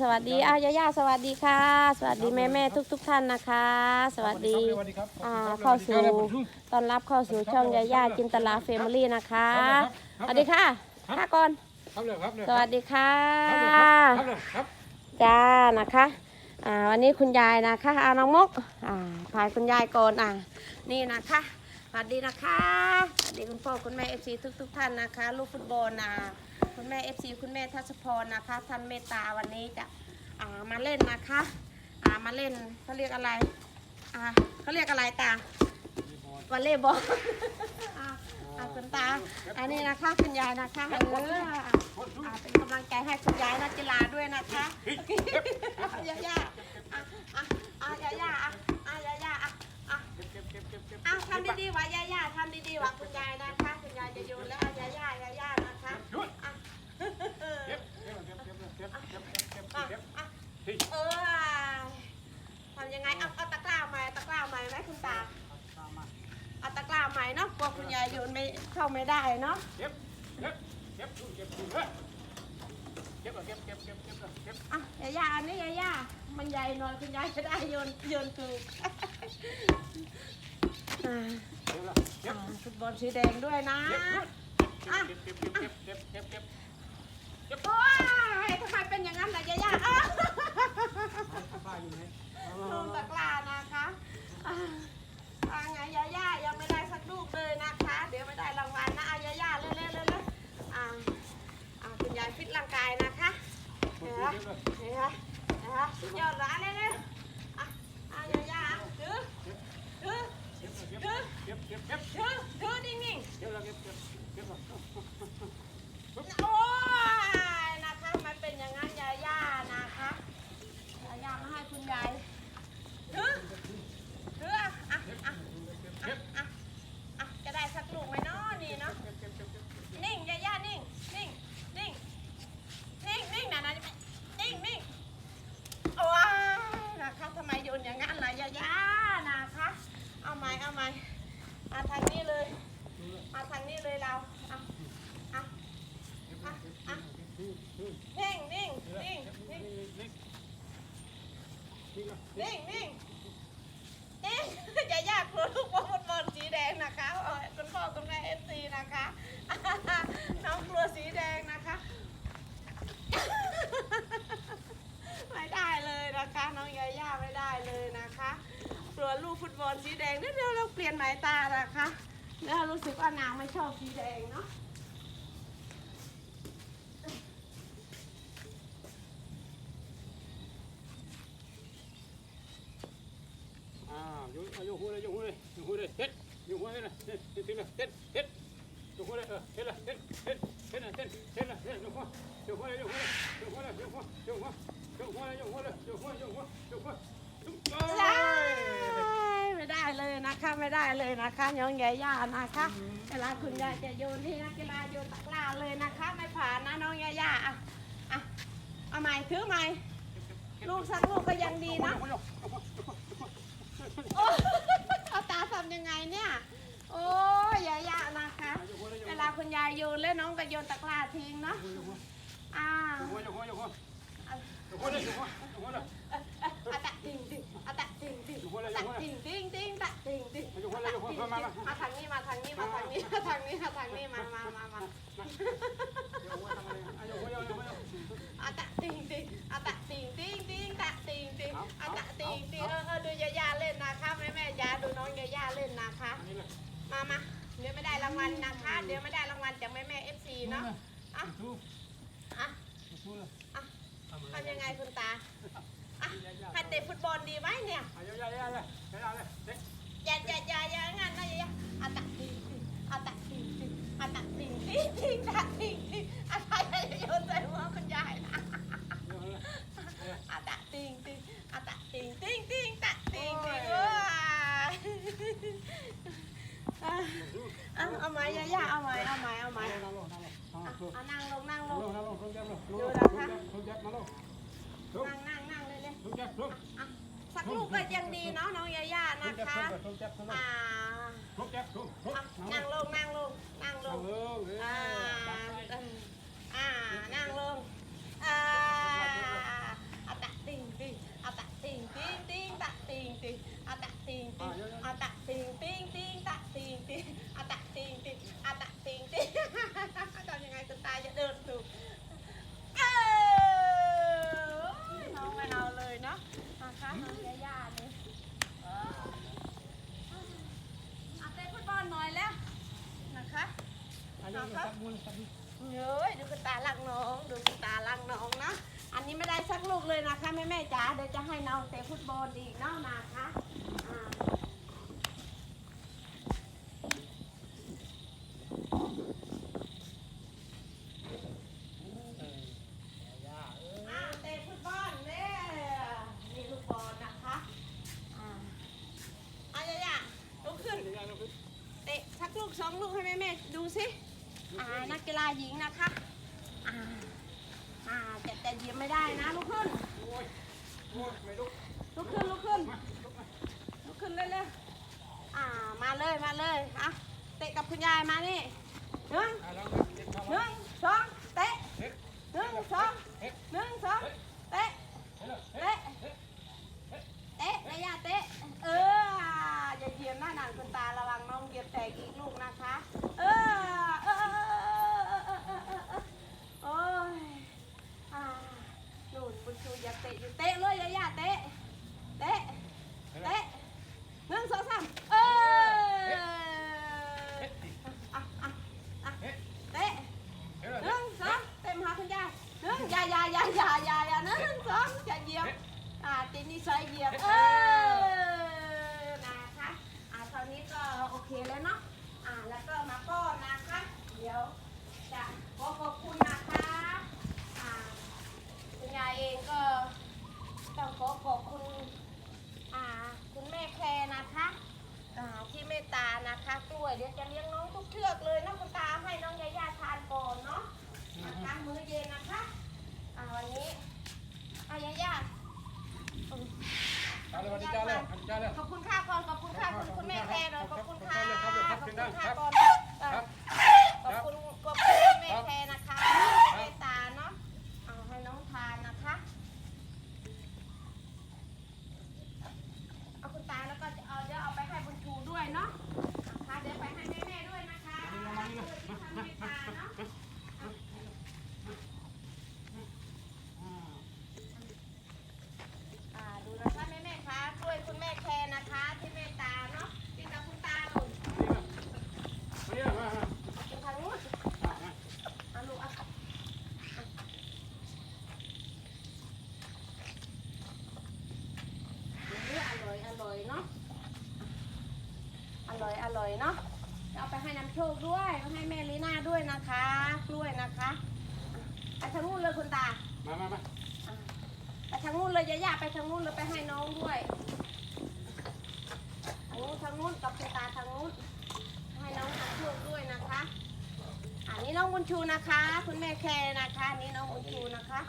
สวัสดีอายาย่าสวัสดีค่ะ สวัสดีแม่แม่ทุกทุกๆท่านนะคะ สวัสดีสวัสดีครับอ่าเข้าสู่ตอนรับเข้าสู่ช่องยาย่าจินตลาเฟมิลี่นะคะสวัสดีค่ะค่ะก่อนครับเลยครับเลยสวัสดีค่ะครับเลยครับจ้านะคะอ่าวันนี้คุณยายนะคะเอาน้องมกอ่าพายคุณยายก่อนอ่านี่นะคะส วัสดีนะคะสวัสดีคุณพ่อคุณแม่เอฟซีทุกทุกๆท่านนะคะ ลูกฟุตบอลนะคุณแม่เอฟซีคุณแม่ทัศพรนะคะท่านเมตตาวันนี้จะอ่ามาเล่นนะคะอ่ามาเล่นเขาเรียกอะไรอ่าเขาเรียกอะไรตาวอลเลย์บอลอ่าอ่าคุณตา อันนี้นะคะคุณยายนะคะเอออ่าอ่าเป็นกำลังใจให้คุณยายนักกีฬาด้วยนะคะยาย่ ไม่ได้เนาะเก็บเก็บเก็บเก็บเฮ้ยเก็บเก็บเก็บเก็บเก็บเก็บอะยาย่าอันนี้ยาย่ามันใหญ่หน่อยคุณยายจะได้โยนโยนถูกอ่าเก็บละเก็บอ่าฟุตบอลสีแดงด้วยนะเก็บเก็บเก็บเก็บเก็บเก็บเก็บเก็บโอ้ยทำไมเป็นอย่างนั้นล่ะยายาอ้าวป้าอยู่ไหน ลูกตะกร้านะคะอ่าอ่าไงยาย่ายังไม่ได้สักลูกเลยนะคะ เดี๋ยวไม่ได้รางวัลนะอายาย่าเร็วๆเร็วๆเร็วๆอ่าอ่าคุณยายฟิตร่างกายนะคะเห็นไหมเห็นไหมเห็นไหมสุดยอดละเร็วๆอะอายาย่าถือถือถือ เก็บเก็บเก็บ ถือถือนิ่งๆ เก็บละเก็บเก็บเก็บละ โอ้ยนะคะมันเป็นอย่างนั้นยาย่านะคะยาย่ามาให้คุณยายถือถืออะอะอะอะอะอะจะได้สักลูกไหมเนาะนี่เนาะนิ่งยาย่านิ่งนิ่งนิ่งนิ่งนิ่งนะนะนิ่งนิ่งโอ้ยนะคะทำไมโยนอย่างนั้นล่ะยาย่านะคะเอาไหมเอาไหม มาทางนี้เลยมาทางนี้เลยเราอะอะอะอะนิ่งนิ่งนิ่งนิ่งนิ่งนิ่งนิ่งอย่ายากกลัวลูกบอลฟุตบอลสีแดงนะคะคุณพ่อคุณแม่เอฟซีนะคะน้องกลัวสีแดงนะคะไม่ได้เลยนะคะ น้องยาย่าไม่ได้เลยนะคะกลัวลูกฟุตบอลสีแดงเดี๋ยว ยนหมายตานะคะแล้วรู้สึกว่านางไม่ชอบสีแดงเนาะอ่าอยู่อยู่หัวเลยอยู่หัวเลยอยู่หัวเลยเฮ็ดอยู่หัวเลยนะเฮ็ดเฮ็ดเฮ็ดเฮ็ดอยู่หัวเลยเออเฮ็ดละเฮ็ดเฮ็ดเฮ็ดเฮ็ดเฮ็ดละเฮ็ดอยู่หัวอยู่หัวเลยอยู่หัวเลยอยู่หัวเลยอยู่หัวอยู่หัวอยู่หัวเลยอยู่หัวอยู่หัวอยู่หัวอยู่หัว ใช่ไม่ได้เลยนะคะ ไม่ได้เลยนะคะน้องยาย่านะคะเวลาคุณยายจะโยนที่นักกีฬาโยนตะกร้าเลยนะคะ ไม่ผ่านนะน้องยาย่าอะอะเอาใหม่ถือใหม่ลูกสักลูกก็ยังดีนะโอ้เอาตาทำยังไงเนี่ยโอ้ยยาย่านะคะ เวลาคุณยายโยนแล้วน้องก็โยนตะกร้าทิ้งเนาะอ่าอยู่หัวอยู่หัวอยู่หัวอยู่หัวเลยอยู่หัวอยู่หัวเลยอะตะติงติงอะตะติง ติงอะตะติงติงติงตะติงติงมาทางนี้มาทางนี้มาทางนี้มาทางนี้มาทางนี้มามามามาอะตะติงติงอะตะติงติงติงตะติงติงอะตะติงติงเออเออดูยายาเล่นนะคะแม่แม่ยาดูน้องยายาเล่นนะคะ มามาเดี๋ยวไม่ได้รางวัลนะคะ เดี๋ยวไม่ได้รางวัลจากแม่แม่เอฟซีเนาะอะอะทำยังไงคุณตา อะใครเตะฟุตบอลดีไหมเนี่ยอย่าอย่าอย่าอย่างั้นนะอย่าอย่าอะตะติงติงอะตะติงติงอะตะติงติงติงตะติงติงอะไรจะโยนใส่หัวคุณยายนะอะตะติงติงอะตะติงติงติงตะติงติงว้ายอะเอาเอาไหมย่าย่าเอาไหมเอาไหมเอาไหมเอานั่งลงนั่งลง นั่งนั่งนั่งเลยเลยอะ สักลูกก็ยังดีเนาะน้องยาย่านะคะอ่านั่งลงนั่งลงนั่งลงอ่าอ่านั่งลงอ่า นะะเฮ้ยดูคุณตาลักน้อง ดูคุณตาลักน้องนะ อันนี้ไม่ได้สักลูกเลยนะคะแม่แม่จ๋าเดี๋ยวจะให้น้องเตะฟุตบอลอีกน้องนะคะเตะสักลูกสองลูกให้แม่แม่ดูสิ อ่านักกีฬาหญิงนะคะอ่าอ่าแต่แต่เหยียบไม่ได้นะลุกขึ้นลุกขึ้นลุกขึ้นลุกขึ้นเร็วๆอ่ามาเลยมาเลยอะเตะกับคุณยายมานี่หนึ่งอะเด็กเข้าหนึ่ง เอาไปให้น้ำโชคด้วยเอาให้แม่ลีน่าด้วยนะคะกล้วยนะคะอะไปทางนู้นเลยคุณตามามามาอะไปทางนู้นเลยย่าๆไปทางนู้นเลยไปให้น้องด้วยทางนู้นทางนู้นกับคุณตาทางนู้นให้น้องทำโชคด้วยนะคะ อันนี้น้องบุญชูนะคะ คุณแม่แคร์นะคะอันนี้น้องบุญชูนะคะ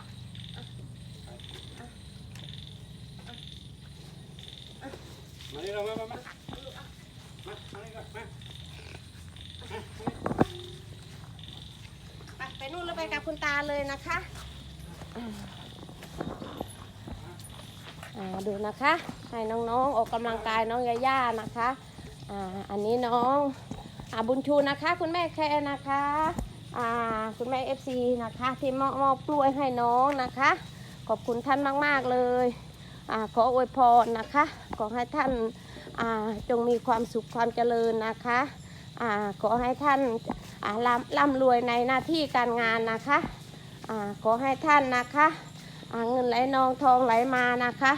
มานี่เรามามามา เอาลูกอะ มามานี่ก่อนมา ไป ไปกับคุณตาเลยนะคะอ่าดูนะคะ ให้น้องๆออกกำลังกายน้องยาย่านะคะอ่าอันนี้น้องอ่าบุญชูนะคะ คุณแม่แคร์นะคะอ่าคุณแม่เอฟซีนะคะ ที่มอบมอบกล้วยให้น้องนะคะ ขอบคุณท่านมาก ๆ เลยอ่าขออวยพรนะคะ ขอให้ท่านอ่าจงมีความสุขความเจริญนะคะอ่าขอให้ท่าน ร่ำร่ำรวยในหน้าที่การงานนะคะอขอให้ท่านนะคะเงินไหลนองทองไหลมานะคะ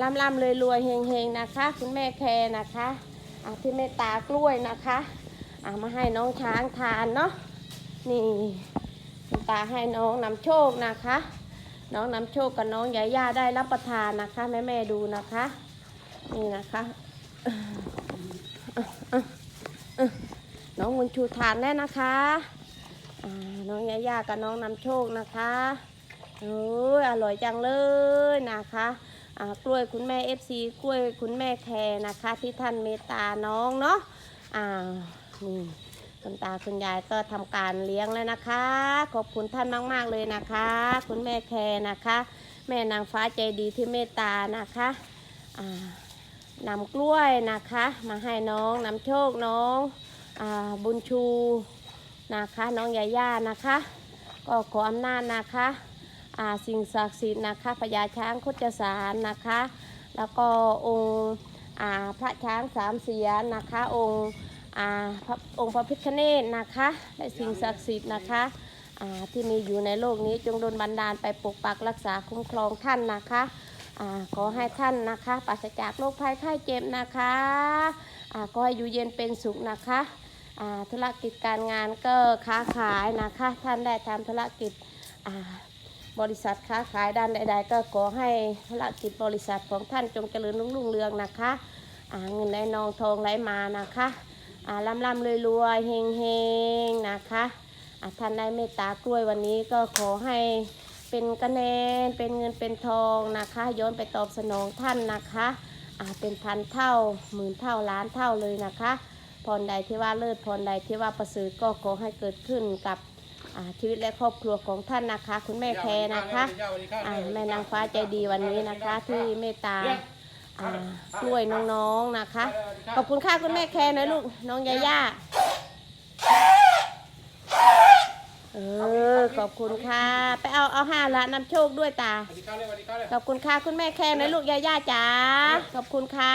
ร่ำร่ำรวยรวยเฮงเฮงนะคะ คุณแม่แคร์นะคะที่เมตตากล้วยนะคะามาให้น้องช้างทานเนาะนี่คุณตาให้น้องนำโชคนะคะ น้องนำโชคกับน้องยาย่าได้รับประทานนะคะแม่แม่ดูนะคะ นี่นะคะ น้องมุนชูทานแน่นะคะน้องยาย่ากับน้องนำโชคนะคะโอ้ยอร่อยจังเลยนะคะกล้วยคุณแม่เอฟซีกล้วยคุณแม่แคร์นะคะ ที่ท่านเมตตาน้องเนาะอ่านี่คุณตาคุณยายก็ทำการเลี้ยงแล้วนะคะ ขอบคุณท่านมาก ๆ เลยนะคะ คุณแม่แคร์นะคะ แม่นางฟ้าใจดีที่เมตตานะคะอ่านำกล้วยนะคะ มาให้น้องนำโชคน้อง บุญชูนะคะน้องยาย่านะคะ ก็ขออำนาจนะคะสิ่งศักดิ์สิทธิ์นะคะพญาช้างโคจสารนะคะ แล้วก็องค์พระช้างสามเสียนนะคะ องค์อ่าพระองค์พระพิฆเนศนะคะ และสิ่งศักดิ์สิทธิ์นะคะที่มีอยู่ในโลกนี้จงโดนบันดาลไปปกปักรักษาคุ้มครองท่านนะคะอขอให้ท่านนะคะปราศจากโรคภัยไข้เจ็บนะคะอ่าก็ให้อยู่เย็นเป็นสุขนะคะ ธุรกิจการงานก็ค้าขายนะคะท่านได้ทำธุรกิจบริษัทค้าขายด้านใด ๆ ก็ขอให้ธุรกิจบริษัทของท่านจงเจริญรุ่งเรืองนะคะเงินไหลนองทองไหลมานะคะอ่ำร่ำรวยรวยเฮงเฮงนะคะท่านได้เมตตากล้วยวันนี้ก็ขอให้เป็นกระแนนเป็นเงินเป็นทองนะคะ ย้อนไปตอบสนองท่านนะคะเป็นพันเท่าหมื่นเท่าล้านเท่าเลยนะคะ พรใดที่ว่าเลิศพรใดที่ว่าประเสริฐก็ขอให้เกิดขึ้นกับอ่าชีวิตและครอบครัวของท่านนะคะ คุณแม่แคร์นะคะอ่าแม่นางฟ้าใจดีวันนี้นะคะ ที่เมตตาอ่ากล้วยน้องๆนะคะ ขอบคุณค่ะคุณแม่แคร์นะลูกน้องยาย่าเออขอบคุณค่ะ ไปเอาเอาห้าละนำโชคด้วยตาสวัสดีครับเลยสวัสดีครับเลยขอบคุณค่ะคุณแม่แคร์นะลูกยาย่าจ๋าขอบคุณค่ะ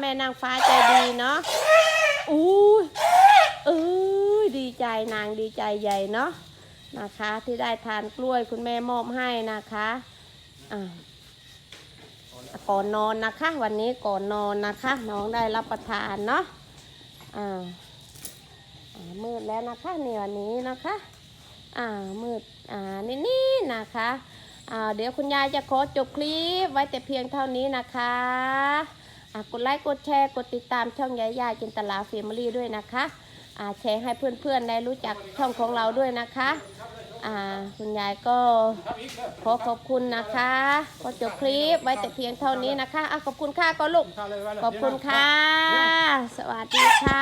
แม่นางฟ้าใจดีเนาะ อู้ยเอ้ยดีใจนางดีใจใหญ่เนาะนะคะ ที่ได้ทานกล้วยคุณแม่มอบให้นะคะอ่าก่อนนอนนะคะ วันนี้ก่อนนอนนะคะ น้องได้รับประทานเนาะอ่ามืดแล้วนะคะเนี่วันนี้นะคะอ่ามืดอ่านี่ๆนะคะอ่าเดี๋ยวคุณยายจะขอจบคลิปไว้แต่เพียงเท่านี้นะคะ กดไลค์กดแชร์กดติดตามช่องยายาจินตลาเฟมิลี่ด้วยนะคะแชร์ให้เพื่อนๆได้รู้จักช่องของเราด้วยนะคะคุณยายก็ขอขอบคุณนะคะก็จบคลิปไว้แต่เพียงเท่านี้นะคะอขอบคุณค่ะก็ลูกขอบคุณค่ะ สวัสดีค่ะ